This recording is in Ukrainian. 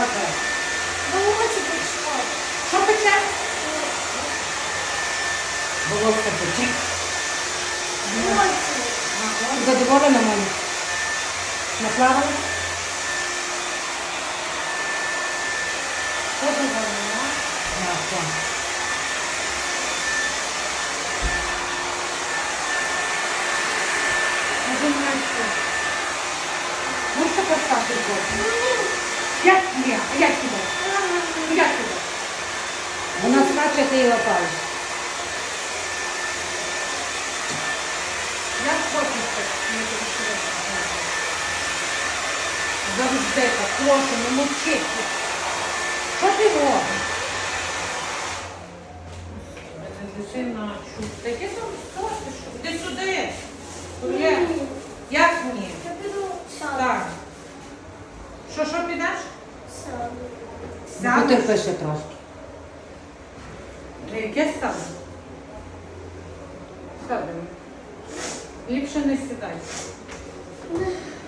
така оправи. Бълбоче печко. Що пече? Бълбочка печи. Задоволена, мама. Наплавана? По-доволена. Наплавана. Як? Ну, Як тебе? Вона скаче, ти її лапаєш. Як хочеш так? не. Завжди так, прошу, не мовчи. Що ти робиш? Дитина чув. Та яке там що ти що? Іди сюди. Як ні? Так. Що, що підеш? Сам. Сядеш? Потерпи ще трошки. Яке саме? Садимо. Ліпше не сідай.